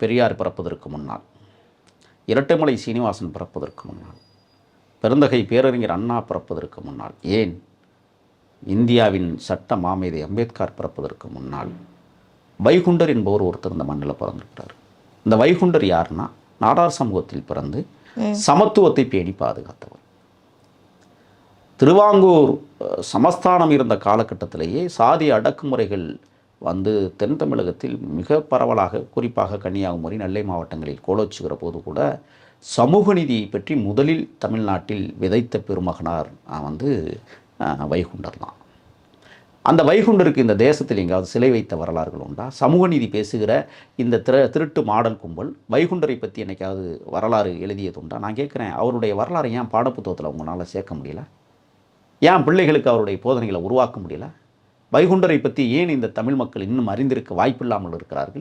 பெரியார் பிறப்பதற்கு முன்னால். இரட்டைமலை சீனிவாசன் பிறப்பதற்கு முன்னால். பெருந்தகை பேரறிஞர் அண்ணா பிறப்பதற்கு முன்னால். ஏன்? இந்தியாவின் சட்ட மாமேதை அம்பேத்கர் பிறப்பதற்கு முன்னால். வைகுண்டர் என்பவர் ஒருத்தர் இந்த மண்ணில் பிறந்திருக்கிறார். இந்த வைகுண்டர் யாருன்னா? நாடார் சமூகத்தில் பிறந்து சமத்துவத்தை பேணி பாதுகாத்தவர். திருவாங்கூர் சமஸ்தானம் இருந்த காலகட்டத்திலேயே சாதி அடக்குமுறைகள் வந்து தென் தமிழகத்தில் மிக பரவலாக குறிப்பாக கன்னியாகுமரி நெல்லை மாவட்டங்களில் கோலோச்சுகிற போது கூட சமூக நீதியை பற்றி முதலில் தமிழ்நாட்டில் விதைத்த பெருமகனார் வந்து வைகுண்டர் தான். அந்த வைகுண்டருக்கு இந்த தேசத்தில் எங்காவது சிலை வைத்த வரலாறுகள் உண்டா? சமூக நீதி பேசுகிற இந்த திரு திருட்டு மாடல் கும்பல் வைகுண்டரை பற்றி என்னைக்காவது வரலாறு எழுதியது உண்டா? நான் கேட்குறேன் அவருடைய வரலாறு ஏன் பாடப்புத்தகத்தில் உங்களால் சேர்க்க முடியல? ஏன் பிள்ளைகளுக்கு அவருடைய போதனைகளை உருவாக்க முடியல? வைகுண்டரை பற்றி ஏன் இந்த தமிழ் மக்கள் இன்னும் அறிந்திருக்க வாய்ப்பில்லாமல் இருக்கிறார்கள்?